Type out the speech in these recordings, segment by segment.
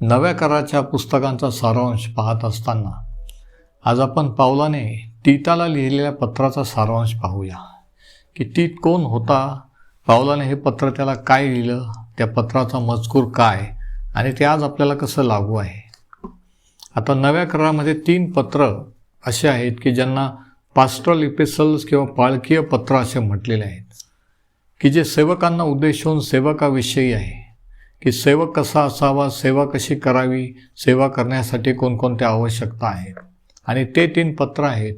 नव्या कराच्या पुस्तकांचा सारांश पाहत असताना आज आपण पावलाने टीताला लिहिलेल्या पत्राचा सारांश पाहूया. की टीत कोण होता? पावलाने हे पत्र त्याला काय लिहिलं? त्या पत्राचा मजकूर काय? आणि ते आज आपल्याला कसं लागू आहे? आता नव्या करारामध्ये तीन पत्र असे आहेत की ज्यांना पास्ट्रल इपिसल्स किंवा पाळकीय पत्र असे म्हटलेले आहेत. की जे सेवकांना उद्देशून सेवकाविषयी आहे. की सेवक कसा असावा सेवा कशी करावी सेवा करण्यासाठी कोणकोणत्या आवश्यकता आहेत? आणि ते तीन पत्र आहेत.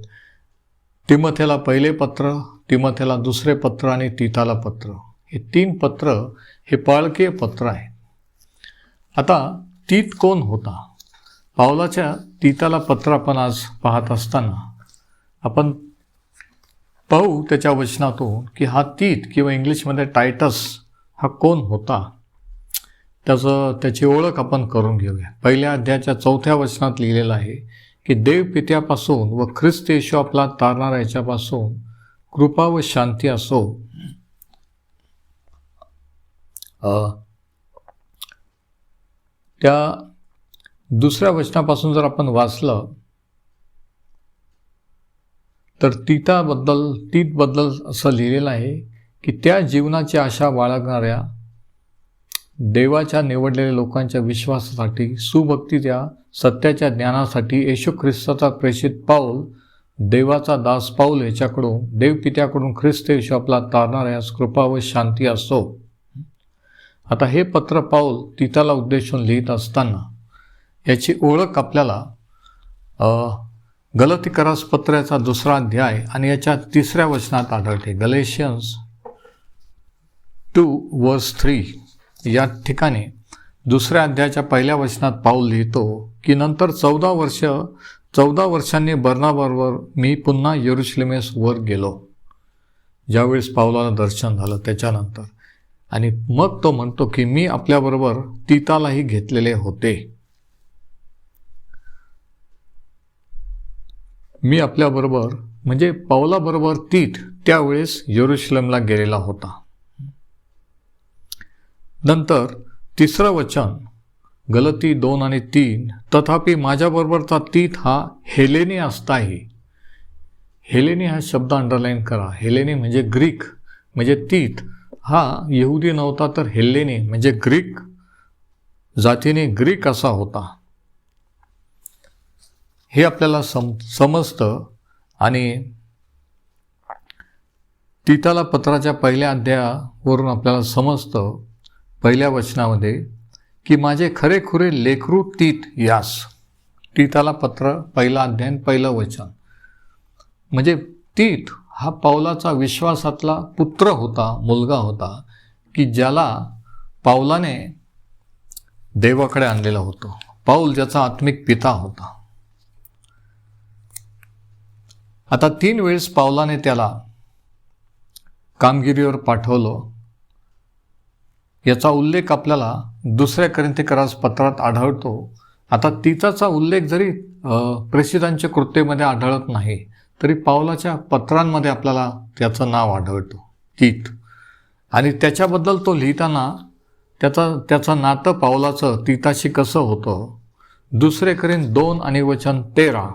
तिमथेला पहिले पत्र तिमथेला दुसरे पत्र आणि तिताला पत्र. हे तीन पत्र हे पाळकीय पत्र आहे आता तीत कोण होता? पावलाच्या तिताला पत्र आपण आज पाहत असताना आपण पाहू त्याच्या वचनातून की हा तीत किंवा इंग्लिशमध्ये टायटस हा कोण होता? त्याचं त्याची ओळख आपण करून घेऊया. पहिल्या अध्यायाच्या चौथ्या वचनात लिहिलेलं आहे की देव पित्यापासून व ख्रिस्त येशू आपला तारणारा याच्यापासून कृपा व शांती असो. त्या दुसऱ्या वचनापासून जर आपण वाचलं तर तिताबद्दल तीतबद्दल असं लिहिलेलं आहे की त्या जीवनाची आशा बाळगणाऱ्या देवाच्या निवडलेल्या लोकांच्या विश्वासासाठी सुभक्ती त्या सत्याच्या ज्ञानासाठी येशू ख्रिस्ताचा प्रेषित पाऊल देवाचा दास पाऊल याच्याकडून देवपित्याकडून ख्रिस्त येशू आपला तारणाऱ्यास कृपा व शांती असो. आता हे पत्र पाऊल तिताला उद्देशून लिहित असताना याची ओळख आपल्याला अ, गलतीकरास पत्राचा दुसरा अध्याय आणि याच्या तिसऱ्या वचनात आढळते. Galatians two verse three. या ठिकाणी दुसऱ्या अध्यायाच्या पहिल्या वचनात पाऊल लिहितो की नंतर चौदा वर्ष चौदा वर्षांनी बर्नाबरोबर मी पुन्हा येरुशलेमेस वर गेलो. ज्यावेळेस पावलाला दर्शन झालं त्याच्यानंतर. आणि मग तो म्हणतो की मी आपल्याबरोबर तितालाही घेतलेले होते. मी आपल्याबरोबर म्हणजे पावलाबरोबर तीत त्यावेळेस येरुशलेमला गेलेला होता. नंतर तिसरं वचन गलती दोन आणि तीन तथापि माझ्याबरोबरचा तीत हा हेलेनी असताही हेलेनी हा शब्द अंडरलाईन करा. हेलेनी म्हणजे ग्रीक म्हणजे तीत. हा यहुदी नव्हता तर हेलेनी म्हणजे ग्रीक जातीने ग्रीक असा होता. हे आपल्याला सम समजतं आणि तिताला पत्राच्या पहिल्या अध्यायावरून आपल्याला समजतं पहिल्या वचनामध्ये की माझे खरेखुरे लेखरू तीत यास. तीताला पत्र पहिला अध्ययन पहिलं वचन. म्हणजे तीत हा पावलाचा विश्वासातला पुत्र होता मुलगा होता की ज्याला पावलाने देवाकडे आणलेला होतो. पाऊल ज्याचा आत्मिक पिता होता. आता तीन वेळेस पावलाने त्याला कामगिरीवर पाठवलं. याचा उल्लेख आपल्याला दुसऱ्या करिंथेकरास पत्रात आढळतो. आता तिचाचा उल्लेख जरी प्रेषितांच्या कृत्येमध्ये आढळत नाही तरी पावलाच्या पत्रांमध्ये आपल्याला त्याचं नाव आढळतो. तीत. आणि त्याच्याबद्दल तो लिहिताना त्याचा त्याचं नातं पावलाचं तिताशी कसं होतं? दुसरे करीन दोन आणि वचन तेरा.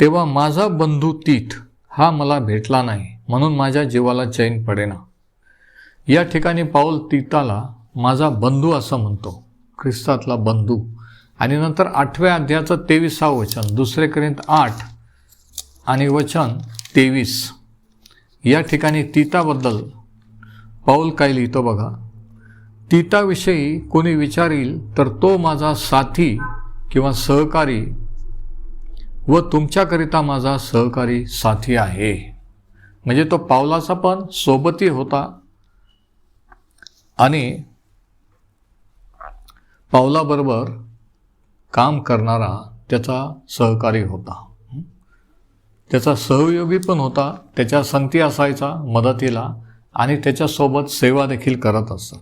तेव्हा माझा बंधू तीत हा मला भेटला नाही म्हणून माझ्या जीवाला चैन पडेना. या ठिकाणी पाऊल तीताला माझा बंधू असं म्हणतो. ख्रिस्तातला बंधू. आणि नंतर आठव्या अध्यायाचं तेविसावं वचन दुसरे करीत आठ आणि वचन तेवीस. या ठिकाणी तीताबद्दल पाऊल काय लिहितो बघा. तीताविषयी कोणी विचारील तर तो माझा साथी किंवा सहकारी व तुमच्याकरिता माझा सहकारी साथी आहे. म्हणजे तो पावलाचा पण सोबती होता आणि पावलाबरोबर काम करणारा त्याचा सहकारी होता. त्याचा सहयोगी पण होता त्याच्या संती असायचा मदतीला आणि त्याच्यासोबत सेवा देखील करत असत.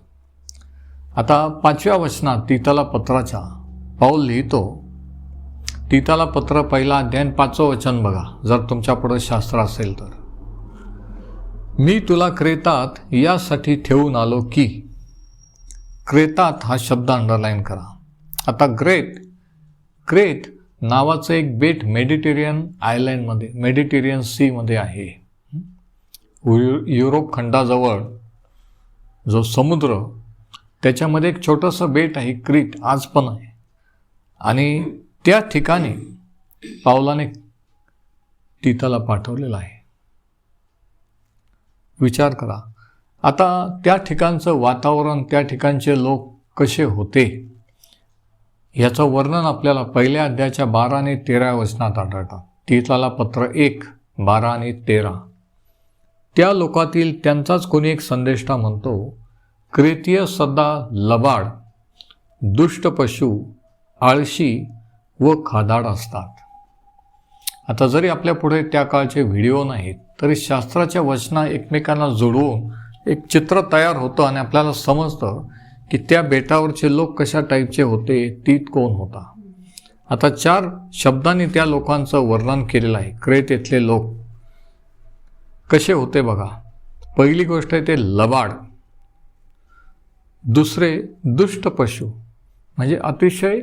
आता पाचव्या वचनात तिताला पत्राच्या पाऊल लिहितो. तिताला पत्र पहिला अध्ययन पाचवं वचन बघा जर तुमच्यापुढं शास्त्र असेल तर. मी तुला क्रेतात यासाठी ठेवून आलो की क्रेतात हा शब्द अंडरलाईन करा. आता ग्रेट. क्रेट नावाचं एक बेट मेडिटेरियन आयलँडमध्ये मेडिटेरियन सीमध्ये आहे. यु- युरोप खंडाजवळ जो समुद्र त्याच्यामध्ये एक छोटंसं बेट आहे क्रीट आज पण आहे. आणि त्या ठिकाणी पावलाने तिथाला पाठवलेलं आहे. विचार करा. आता त्या ठिकाणचं वातावरण त्या ठिकाणचे लोक कसे होते याचं वर्णन आपल्याला पहिल्या अध्यायाच्या बारा आणि तेरा वचनात आढळतं. टीताला पत्र एक बारा आणि तेरा. त्या लोकातील त्यांचाच कोणी एक संदेष्टा म्हणतो क्रेतीय सदा लबाड दुष्ट पशु आळशी व खादाड असतात. आता जरी आपल्या पुढे त्या काळचे व्हिडिओ नाहीत तरी शास्त्राच्या वचना एकमेकांना जोडवून एक चित्र तयार होतं आणि आपल्याला समजतं की त्या बेटावरचे लोक कशा टाईपचे होते तीत कोण होता. आता चार शब्दांनी त्या लोकांचं वर्णन केलेलं आहे. क्रेत येथले लोक कसे होते बघा. पहिली गोष्ट आहे ते लबाड. दुसरे दुष्ट पशु. म्हणजे अतिशय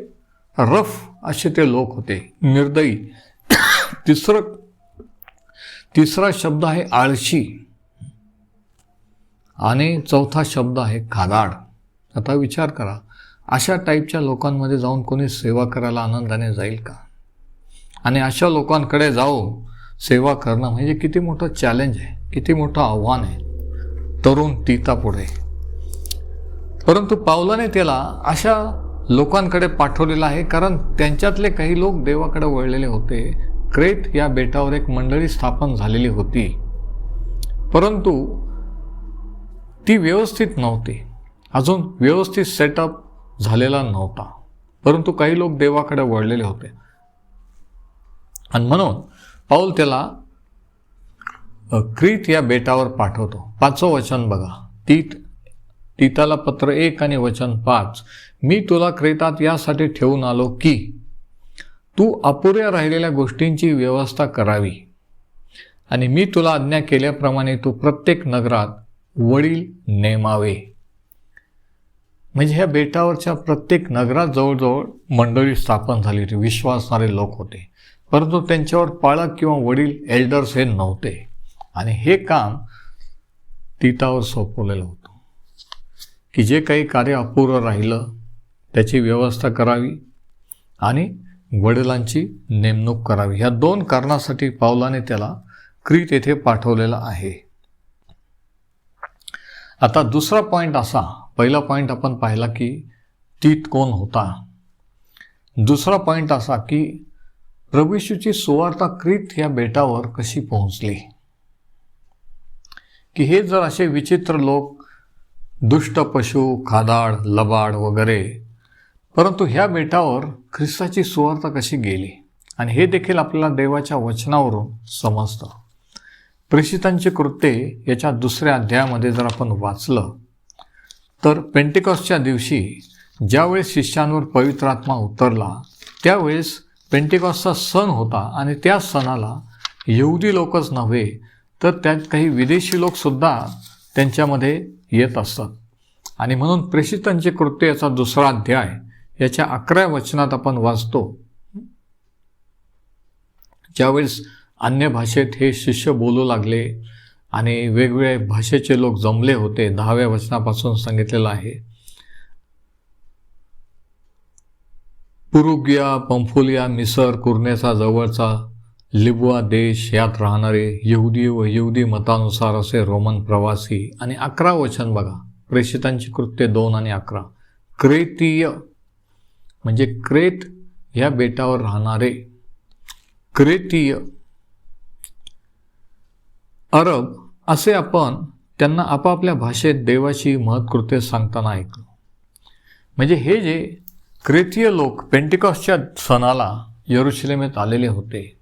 रफ असे ते लोक होते. निर्दयी. तिसरं तिसरा शब्द आहे आळशी. आणि चौथा शब्द आहे खादाड. आता विचार करा अशा टाईपच्या लोकांमध्ये जाऊन कोणी सेवा करायला आनंदाने जाईल का? आणि अशा लोकांकडे जाऊ सेवा करणं म्हणजे किती मोठं चॅलेंज आहे किती मोठं आव्हान आहे. तरुण तीता पुढे. परंतु पावलाने त्याला अशा लोकांकडे पाठवलेलं आहे कारण त्यांच्यातले काही लोक देवाकडे वळलेले होते क्रेत या बेटावर एक मंडळी स्थापन झालेली होती. परंतु ती व्यवस्थित नव्हती. अजून व्यवस्थित सेटअप झालेला नव्हता. परंतु काही लोक देवाकडे वळलेले होते. आणि म्हणून पाऊल त्याला क्रीत या बेटावर पाठवतो. पाचवं वचन बघा. तीत तीताला पत्र एक आणि वचन पाच. मी तुला क्रेतात यासाठी ठेवून आलो की तू अपुऱ्या राहिलेल्या गोष्टींची व्यवस्था करावी. आणि मी तुला आज्ञा केल्याप्रमाणे तू प्रत्येक नगरात वडील नेमावे. म्हणजे ह्या बेटावरच्या प्रत्येक नगरात जवळजवळ मंडळी स्थापन झाली होती विश्वासणारे लोक होते. परंतु त्यांच्यावर पाळक किंवा वडील एल्डर्स हे नव्हते. आणि हे काम तीतावर सोपवलेलं होतं. की जे काही कार्य अपूर्व राहिलं त्याची व्यवस्था करावी. आणि वडिलांची नेमणूक करावी. ह्या दोन कारणासाठी पावलाने त्याला क्रीत येथे पाठवलेला आहे. आता दुसरा पॉईंट असा पहिला पॉईंट आपण पाहिला की तीत कोण होता? दुसरा पॉईंट असा की प्रभूशूची सुवार्ता क्रीत या बेटावर कशी पोहोचली? की हे जर असे विचित्र लोक दुष्ट पशु खादाड लबाड वगैरे परंतु ह्या बेटावर ख्रिस्ताची सुवार्ता कशी गेली? आणि हे देखील आपल्याला देवाच्या वचनावरून समजतं. प्रेषितांचे कृत्ये याच्या दुसऱ्या अध्यायामध्ये जर आपण वाचलं तर पेंटिकॉसच्या दिवशी ज्यावेळेस शिष्यांवर पवित्र आत्मा उतरला त्यावेळेस पेंटिकॉसचा सण होता आणि त्या सणाला यहुदी लोकच नव्हे तर त्यात काही विदेशी लोकसुद्धा त्यांच्यामध्ये येत असतात आणि म्हणून प्रेषितांचे कृत्य याचा दुसरा अध्याय याच्या अकरा वचनात आपण वाचतो. ज्यावेळेस अन्य भाषेत हे शिष्य बोलू लागले आणि वेगवेगळे भाषेचे लोक जमले होते दहाव्या वचनापासून सांगितलेलं आहे. पुरुगिया पंफुलिया मिसर कुर्नेचा जवळचा लिबुआ देश यात राहणारे यहुदी व यहुदी मतानुसार असे रोमन प्रवासी. आणि अकरा वचन बघा प्रेषितांची कृत्य दोन आणि अकरा. क्रेतीय म्हणजे क्रेत या बेटावर राहणारे क्रेतीय अरब असे आपण त्यांना आपापल्या भाषेत देवाची महत्कृत्य सांगताना ऐकलो. म्हणजे हे जे क्रेतीय लोक पेंटिकॉसच्या सणाला यरुशलेमेत आलेले होते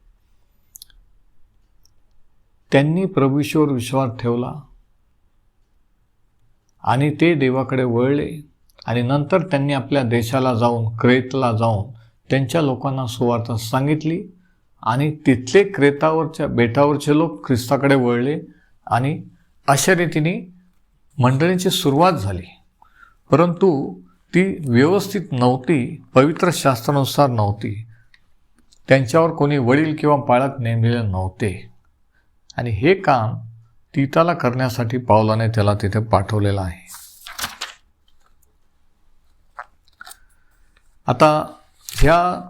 त्यांनी प्रभूश्वर विश्वास ठेवला आणि ते देवाकडे वळले. आणि नंतर त्यांनी आपल्या देशाला जाऊन क्रेतला जाऊन त्यांच्या लोकांना सुवार्थ सांगितली आणि तिथले क्रेतावरच्या बेटावरचे लोक ख्रिस्ताकडे वळले आणि अशा रीतीने मंडळींची सुरुवात झाली. परंतु ती व्यवस्थित नव्हती पवित्र शास्त्रानुसार नव्हती. त्यांच्यावर कोणी वडील किंवा पाळत नेमलेले नव्हते. आणि हे काम तीताला करण्यासाठी पावलाने त्याला तिथे पाठवलेलं आहे. आता ह्या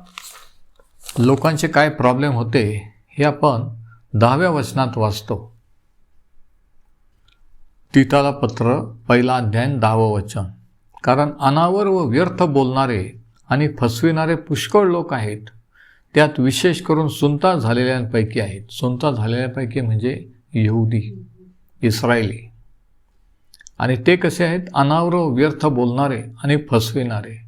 लोकांचे काय प्रॉब्लेम होते हे आपण दहाव्या वचनात वाचतो. तिताला पत्र पहिला अध्याय दहावं वचन. कारण अनावर व व्यर्थ बोलणारे आणि फसविणारे पुष्कळ लोक आहेत. त्यात विशेष करून सुनता झालेल्यांपैकी आहेत. सुनता झालेल्यापैकी म्हणजे यहुदी इस्रायली. आणि ते कसे आहेत? अनावर व्यर्थ बोलणारे आणि फसविणारे.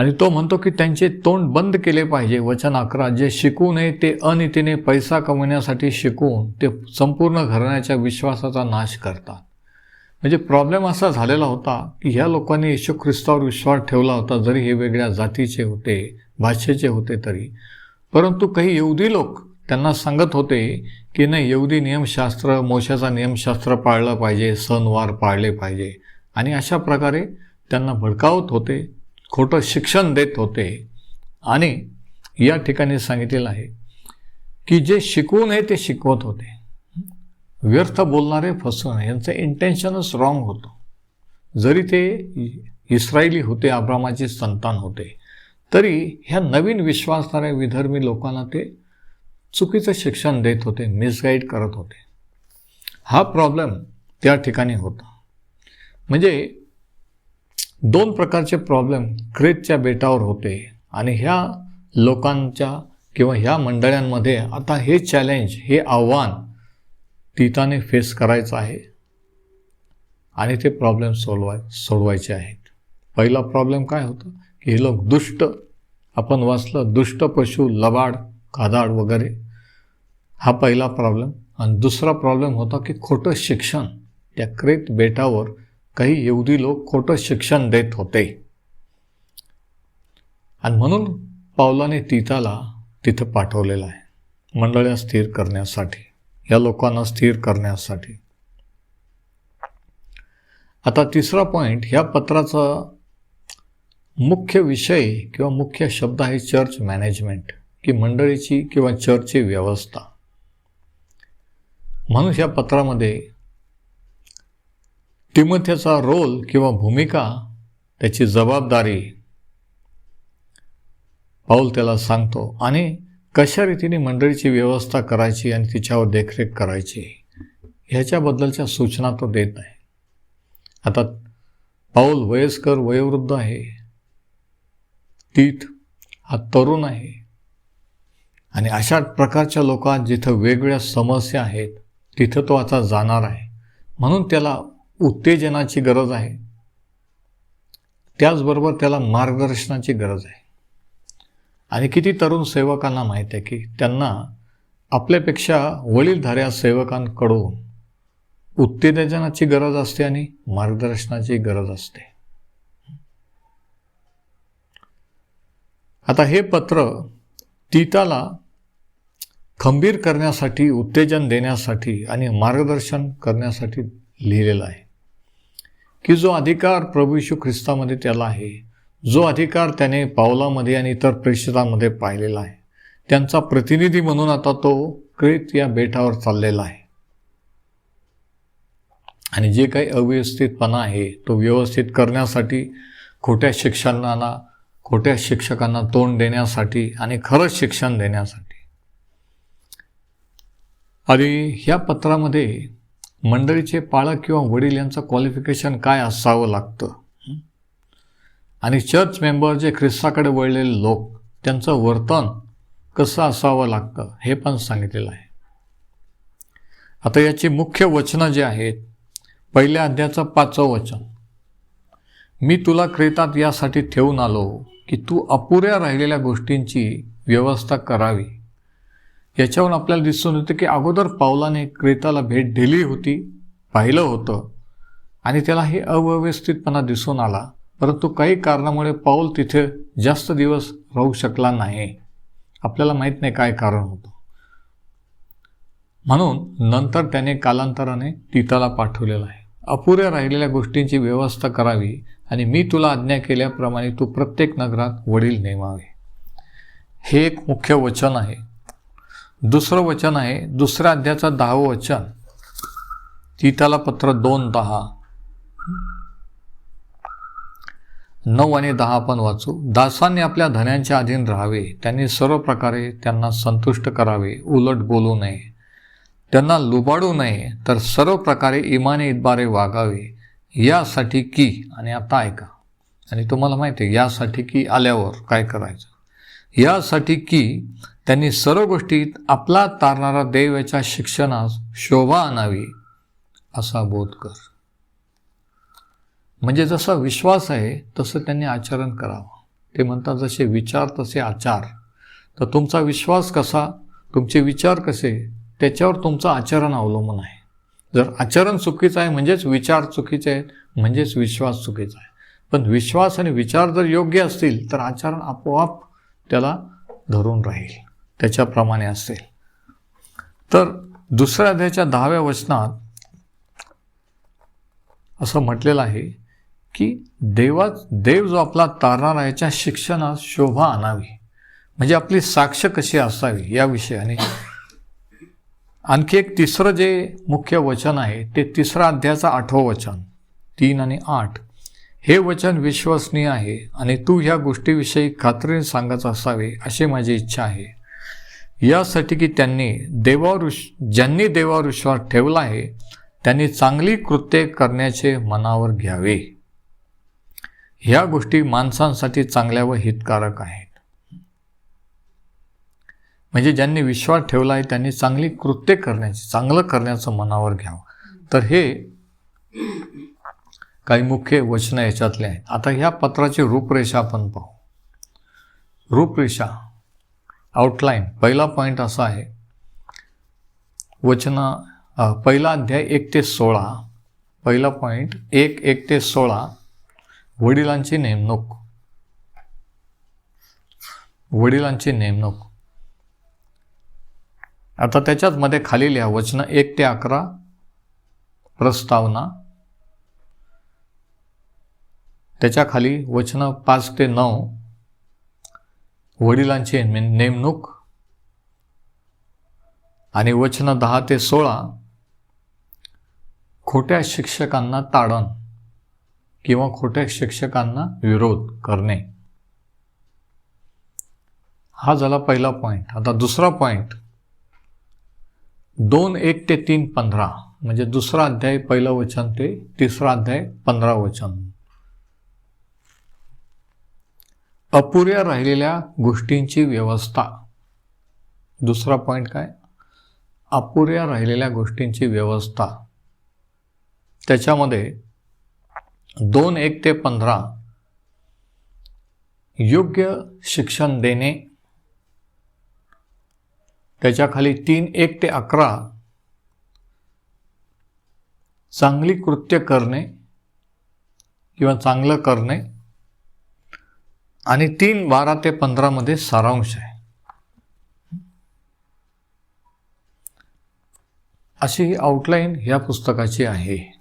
आणि तो म्हणतो की त्यांचे तोंड बंद केले पाहिजे. वचन अकरा जे शिकू नये ते अनितीने पैसा कमवण्यासाठी शिकून ते संपूर्ण घराण्याच्या विश्वासाचा नाश करतात. म्हणजे प्रॉब्लेम असा झालेला होता की ह्या लोकांनी येशू ख्रिस्तावर विश्वास ठेवला होता जरी हे वेगळ्या जातीचे होते भाषेचे होते तरी. परंतु काही येऊदी लोक त्यांना सांगत होते की नाही येऊदी नियमशास्त्र मोशाचा नियमशास्त्र पाळलं पाहिजे सणवार पाळले पाहिजे. आणि अशा प्रकारे त्यांना भडकावत होते. खोटं शिक्षण देत होते. आणि या ठिकाणी सांगितलेलं आहे की जे शिकवू नये ते शिकवत होते. व्यर्थ बोलणारे फसवणं यांचं इंटेन्शनच रॉंग होतं. जरी ते इस्रायली होते आब्रामाचे संतान होते तरी ह्या नवीन विश्वासणाऱ्या विधर्मी लोकांना ते चुकीचं शिक्षण देत होते मिसगाईड करत होते. हा प्रॉब्लेम त्या ठिकाणी होता. म्हणजे दोन प्रकारचे प्रॉब्लेम क्रेतच्या बेटावर होते. आणि ह्या लोकांच्या किंवा ह्या मंडळांमध्ये आता हे चॅलेंज हे आव्हान तिताने फेस करायचं आहे. आणि ते प्रॉब्लेम सोडवाय सोडवायचे आहेत. पहिला प्रॉब्लेम काय होता? की हे लोक दुष्ट. आपण वाचलं दुष्ट पशु लबाड कादाड वगैरे. हा पहिला प्रॉब्लेम आणि दुसरा प्रॉब्लेम होता की खोटं शिक्षण. त्या क्रेत बेटावर काही यहुदी लोक खोटं शिक्षण देत होते. आणि म्हणून पावलाने तिताला तिथं पाठवलेलं आहे. मंडळ्या स्थिर करण्यासाठी या लोकांना स्थिर करण्यासाठी. आता तिसरा पॉईंट ह्या पत्राचा मुख्य विषय किंवा मुख्य शब्द आहे चर्च मॅनेजमेंट की मंडळीची किंवा चर्चची व्यवस्था. म्हणून ह्या पत्रामध्ये तिमथ्याचा रोल किंवा भूमिका त्याची जबाबदारी पाऊल त्याला सांगतो आणि कशा रीतीने मंडळीची व्यवस्था करायची आणि तिच्यावर देखरेख करायची ह्याच्याबद्दलच्या सूचना तो देत आहे आता पाऊल वयस्कर वयोवृद्ध आहे. तीत हा तरुण आहे. आणि अशा प्रकारच्या लोकांत जिथं वेगवेगळ्या समस्या आहेत तिथं तो आता जाणार आहे. म्हणून त्याला उत्तेजनाची गरज आहे. त्याचबरोबर त्याला मार्गदर्शनाची गरज आहे. आणि किती तरुण सेवकांना माहीत आहे की त्यांना आपल्यापेक्षा वडीलधाऱ्या सेवकांकडून उत्तेजनाची गरज असते आणि मार्गदर्शनाची गरज असते. आता हे पत्र तीताला खंबीर करण्यासाठी उत्तेजन देण्यासाठी आणि मार्गदर्शन करण्यासाठी लिहिलेलं आहे. की जो अधिकार प्रभू यशू ख्रिस्तामध्ये त्याला आहे जो अधिकार त्याने पावलामध्ये आणि इतर प्रेषितांमध्ये पाहिलेला आहे त्यांचा प्रतिनिधी म्हणून आता तो क्रेत या बेटावर चाललेला आहे. आणि जे काही अव्यवस्थितपणा आहे तो व्यवस्थित करण्यासाठी खोट्या शिक्षणांना खोट्या शिक्षकांना तोंड देण्यासाठी आणि खरंच शिक्षण देण्यासाठी. आणि ह्या पत्रामध्ये मंडळीचे पाळक किंवा वडील यांचं क्वालिफिकेशन काय असावं लागतं? आणि चर्च मेंबर जे ख्रिस्ताकडे वळलेले लोक त्यांचं वर्तन कसं असावं लागतं हे पण सांगितलेलं आहे. आता याची मुख्य वचनं जे आहेत पहिल्या अध्याचं पाचवं वचन. मी तुला क्रेतात यासाठी ठेवून आलो की तू अपुऱ्या राहिलेल्या गोष्टींची व्यवस्था करावी. याच्यावरून आपल्याला दिसून येतं की अगोदर पावलाने क्रेताला भेट दिली होती पाहिलं होतं आणि त्याला हे अव्यवस्थितपणा दिसून आला. परंतु काही कारणामुळे पाऊल तिथे जास्त दिवस राहू शकला नाही. आपल्याला माहीत नाही काय कारण होतं. म्हणून नंतर त्याने कालांतराने तिताला पाठवलेलं आहे. अपुऱ्या राहिलेल्या गोष्टींची व्यवस्था करावी आणि मी तुला आज्ञा केल्याप्रमाणे तू प्रत्येक नगरात वडील नेमावे. हे एक मुख्य वचन आहे. दुसरं वचन आहे दुसऱ्या अध्यायाचं दहावं वचन. तीताला पत्र दोन दहा. नऊ आणि दहा आपण वाचू. दासांनी आपल्या धन्यांच्या अधीन राहावे. त्यांनी सर्व प्रकारे त्यांना संतुष्ट करावे. उलट बोलू नये. त्यांना लुबाडू नये तर सर्व प्रकारे इमाने इतबारे वागावे. यासाठी की आणि आता ऐका. आणि तुम्हाला माहिती आहे यासाठी की आल्यावर काय करायचं? यासाठी की त्यांनी सर्व गोष्टीत आपला तारणारा देव याच्या शिक्षणास शोभा आणावी असा बोध कर. म्हणजे जसा विश्वास आहे तसं त्यांनी आचरण करावं. ते म्हणतात जसे विचार तसे आचार. तर तुमचा विश्वास कसा तुमचे विचार कसे त्याच्यावर तुमचं आचरण अवलंबून आहे. जर आचरण चुकीचं आहे म्हणजेच विचार चुकीचे आहेत म्हणजेच विश्वास चुकीचा आहे. पण विश्वास आणि विचार जर योग्य असतील तर आचरण आपोआप त्याला धरून राहील. त्याच्याप्रमाणे असेल. तर दुसऱ्या अध्यायाच्या दहाव्या वचनात असं म्हटलेलं आहे की देवा देव जो आपला तारणार याच्या शिक्षणात शोभा आणावी. म्हणजे आपली साक्ष कशी असावी या विषयाने आणखी एक तिसरं जे मुख्य वचन आहे ते तिसरा अध्यायाचं आठवं वचन तीन आणि आठ. हे वचन विश्वसनीय आहे आणि तू ह्या गोष्टीविषयी खात्रीने सांगत असावे अशी माझी इच्छा आहे. यासाठी की त्यांनी देवावर ज्यांनी देवावर विश्वास ठेवला आहे त्यांनी चांगली कृत्ये करण्याचे मनावर घ्यावे. ह्या गोष्टी माणसांसाठी चांगल्या व हितकारक आहेत. म्हणजे ज्यांनी विश्वास ठेवला आहे त्यांनी चांगली कृत्ये करण्याची चांगलं करण्याचं मनावर घ्यावं. तर हे काही मुख्य वचनं याच्यातले आहेत. आता ह्या पत्राची रूपरेषा आपण पाहू. रूपरेषा. आउटलाईन पहिला पॉईंट असा आहे. वचन पहिला अध्याय एक ते सोळा. पहिला पॉईंट एक एक ते सोळा. वडिलांची नेमणूक. वडिलांची नेमणूक. आता त्याच्याच मध्ये खाली लिहा वचन एक ते अकरा प्रस्तावना. त्याच्याखाली वचन पाच ते नऊ. वडिलांची नेमणूक. आणि वचन दहा ते सोळा. खोट्या शिक्षकांना ताडण किंवा खोट्या शिक्षकांना विरोध करणे. हा झाला पहिला पॉईंट आता दुसरा पॉईंट दोन एक ते तीन पंधरा. म्हणजे दुसरा अध्याय पहिलं वचन ते तिसरा अध्याय पंधरा वचन. अपुऱ्या राहिलेल्या गोष्टींची व्यवस्था. दुसरा पॉईंट काय? अपुऱ्या राहिलेल्या गोष्टींची व्यवस्था. त्याच्यामध्ये दोन एक ते पंधरा योग्य शिक्षण देणे त्याच्याखाली तीन एक ते अकरा चांगली कृत्य करणे किंवा चांगलं करणे आणि तीन बारा ते पंधरामध्ये सारांश आहे. अशी ही आउटलाईन ह्या पुस्तकाची आहे.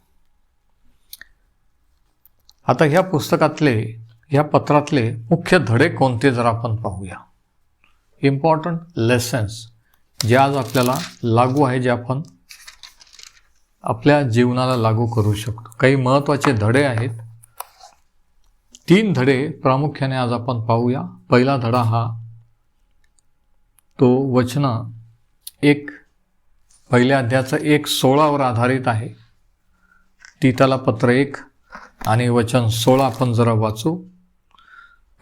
आता ह्या पुस्तकातले ह्या पत्रातले मुख्य धडे कोणते जर आपण पाहूया. इम्पॉर्टंट लेसन्स जे आज आपल्याला लागू आहे जे आपण आपल्या जीवनाला लागू करू शकतो. काही महत्त्वाचे धडे आहेत तीन धडे प्रामुख्याने आज आपण पाहूया. पहिला धडा हा तो वचन एक पहिल्या अध्यायाचं एक सोळावर आधारित आहे. तीताला पत्र एक आणि वचन सोळा आपण जरा वाचू.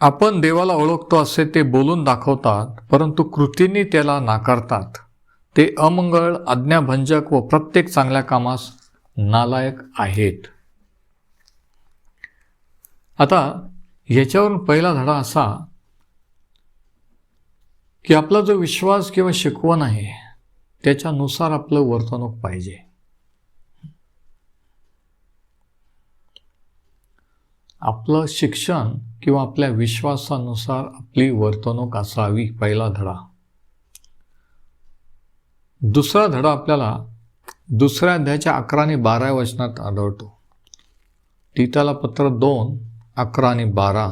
आपण देवाला ओळखतो असे ते बोलून दाखवतात परंतु कृतींनी त्याला नाकारतात. ते अमंगळ आज्ञाभंजक व प्रत्येक चांगल्या कामास नालायक आहेत. आता याच्यावरून पहिला धडा असा की आपला जो विश्वास किंवा शिकवण आहे त्याच्यानुसार आपलं वर्तणूक पाहिजे. आपलं शिक्षण किंवा आपल्या विश्वासानुसार आपली वर्तणूक असावी पहिला धडा. दुसरा धडा आपल्याला दुसऱ्या अध्यायाच्या अकरा आणि बारा वचनात आढळतो. टीताला पत्र दोन अकरा आणि बारा.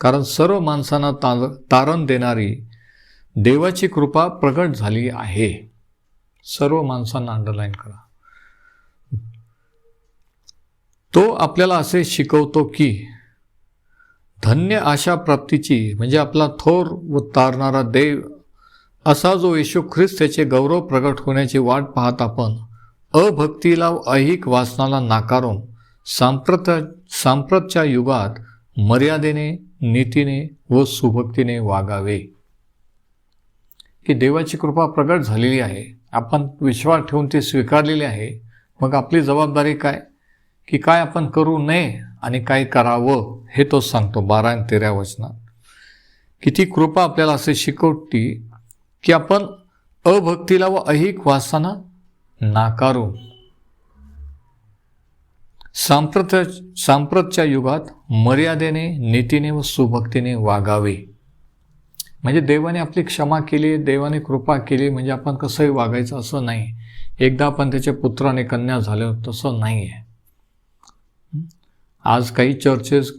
कारण सर्व माणसांना तार तारण देणारी देवाची कृपा प्रगट झाली आहे. सर्व माणसांना अंडरलाईन करा. तो आपल्याला असे शिकवतो की धन्य आशा प्राप्तीची म्हणजे आपला थोर व तारणारा देव असा जो येशू ख्रिस्त त्याचे गौरव प्रगट होण्याची वाट पाहत आपण अभक्तीला व ऐहिक वासनाला नाकारून सांप्रत सांप्रतच्या युगात मर्यादेने नीतीने व सुभक्तीने वागावे. की देवाची कृपा प्रगट झालेली आहे. आपण विश्वास ठेवून ती स्वीकारलेली आहे. मग आपली जबाबदारी काय? की काय आपण करू नये आणि काय करावं हे तो सांगतो बारा आणि तेरा वचनात. की ती कृपा आपल्याला असे शिकवती की आपण अभक्तीला व अहिक वासना नाकारू. सांप्रत सांप्रतच्या युगात मर्यादेने नीतीने व सुभक्तीने वागावे. म्हणजे देवाने आपली क्षमा केली देवाने कृपा केली म्हणजे आपण कसंही वागायचं असं नाही. एकदा आपण त्याच्या पुत्राने कन्या झाले तसं नाही आहे आज काही चर्चेस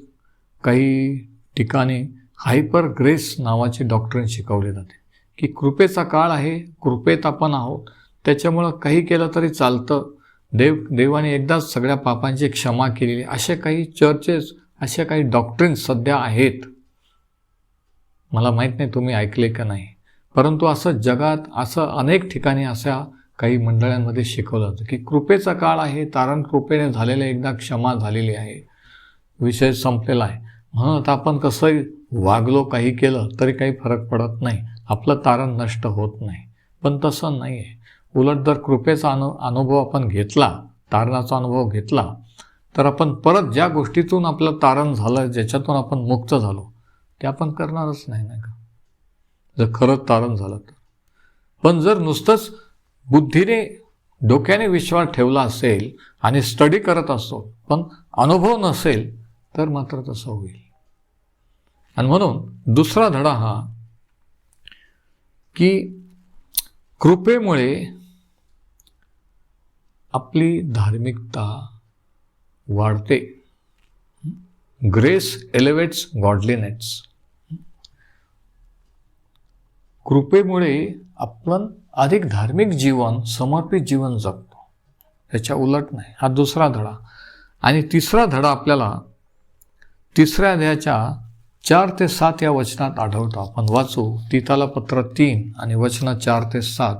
काही ठिकाणी हायपर ग्रेस नावाची डॉक्टरीन शिकवली जाते. की कृपेचा काळ आहे कृपेत आपण आहोत. त्याच्यामुळं काही केलं तरी चालतं. देव देवाने एकदाच सगळ्या पापांची क्षमा केलेली. असे काही चर्चेस अशा काही डॉक्टरीन सध्या आहेत. मला माहीत नाही तुम्ही ऐकले का नाही. परंतु असं जगात असं अनेक ठिकाणी अशा काही मंडळांमध्ये शिकवलं जातं की कृपेचा काळ आहे तारण कृपेने झालेलं एकदा क्षमा झालेली आहे. विषय संपलेला आहे. म्हणून आता आपण कसंही वागलो काही केलं तरी काही फरक पडत नाही. आपलं तारण नष्ट होत नाही. पण तसं नाही आहे उलट जर कृपेचा अनु अनुभव आपण घेतला तारणाचा अनुभव घेतला तर आपण परत ज्या गोष्टीतून आपलं तारण झालं ज्याच्यातून आपण मुक्त झालो ते आपण करणारच नाही नाही का? जर खरंच तारण झालं तर. पण जर नुसतंच बुद्धीने डोक्याने विश्वास ठेवला असेल आणि स्टडी करत असतो पण अनुभव नसेल तर मात्र तसं होईल. आणि म्हणून दुसरा धडा हा की कृपेमुळे आपली धार्मिकता वाढते. ग्रेस एलिव्हेट्स गॉडलीनेट्स कृपेमुळे आपण अधिक धार्मिक जीवन समर्पित जीवन जगतो. त्याच्या उलट नाही. हा दुसरा धडा. आणि तिसरा धडा आपल्याला तिसऱ्या अध्यायाच्या चार ते सात या वचनात आढळतो. आपण वाचू तिताला पत्र तीन आणि वचनं चार ते सात.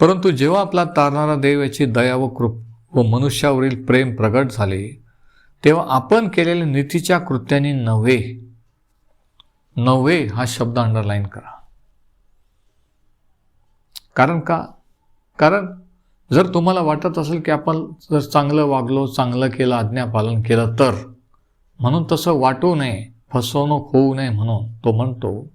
परंतु जेव्हा आपला तारणारा देव याची दया व कृप व मनुष्यावरील प्रेम प्रगट झाले तेव्हा आपण केलेल्या नीतीच्या कृत्याने नव्हे. नव्हे हा शब्द अंडरलाईन करा. कारण का? कारण जर तुम्हाला वाटत असेल की आपण जर चांगलं वागलो चांगलं केलं आज्ञापालन केलं तर म्हणून तसं वाटू नये फसवणूक होऊ नये म्हणून तो म्हणतो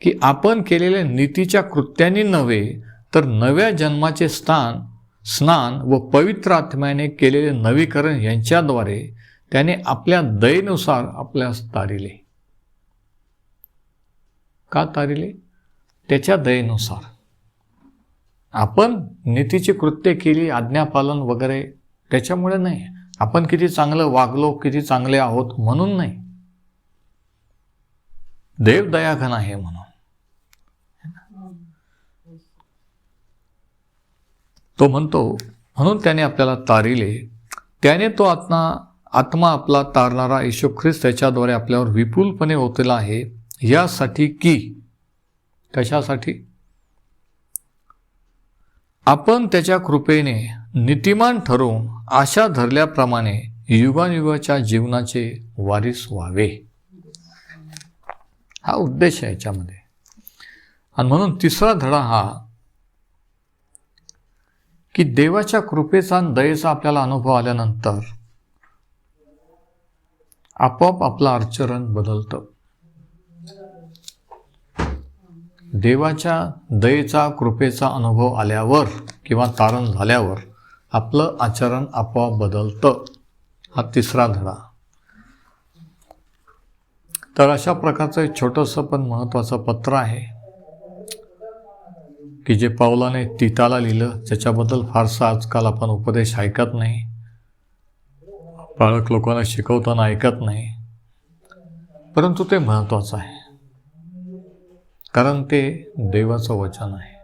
की आपण केलेल्या नीतीच्या कृत्यांनी नव्हे तर नव्या जन्माचे स्थान स्नान व पवित्र आत्म्याने केलेले नवीकरण यांच्याद्वारे त्याने आपल्या दयेनुसार आपल्यास तारिले. का तारिले? त्याच्या दयेनुसार. आपण नीतीची कृत्य केली आज्ञापालन वगैरे त्याच्यामुळे नाही. आपण किती चांगलं वागलो किती चांगले आहोत म्हणून नाही. देव दयाघन आहे म्हणून. तो म्हणतो म्हणून त्याने आपल्याला तारिले. त्याने तो आत्मा आत्मा आपला तारणारा येशू ख्रिस्त त्याच्याद्वारे आपल्यावर विपुलपणे ओतला आहे. यासाठी की? कशासाठी? आपण त्याच्या कृपेने नीतिमान ठरवून आशा धरल्याप्रमाणे युगानयुगाच्या जीवनाचे वारीस व्हावे. हा उद्देश आहे याच्यामध्ये. आणि म्हणून तिसरा धडा हा की देवाच्या कृपेचा आणि दयेचा आपल्याला अनुभव आल्यानंतर आपोआप आपलं आचरण बदलतं. देवाच्या दयेचा कृपेचा अनुभव आल्यावर किंवा तारण झाल्यावर आपलं आचरण आपोआप बदलतं. हा तिसरा धडा. तर अशा प्रकारचं एक छोटंसं पण महत्त्वाचं पत्र आहे. की जे पावलाने तिताला लिहिलं त्याच्याबद्दल फारसा आजकाल आपण उपदेश ऐकत नाही. बाळक लोकांना शिकवताना ऐकत नाही. परंतु ते महत्त्वाचं आहे. कारण ते देवाचं वचन आहे.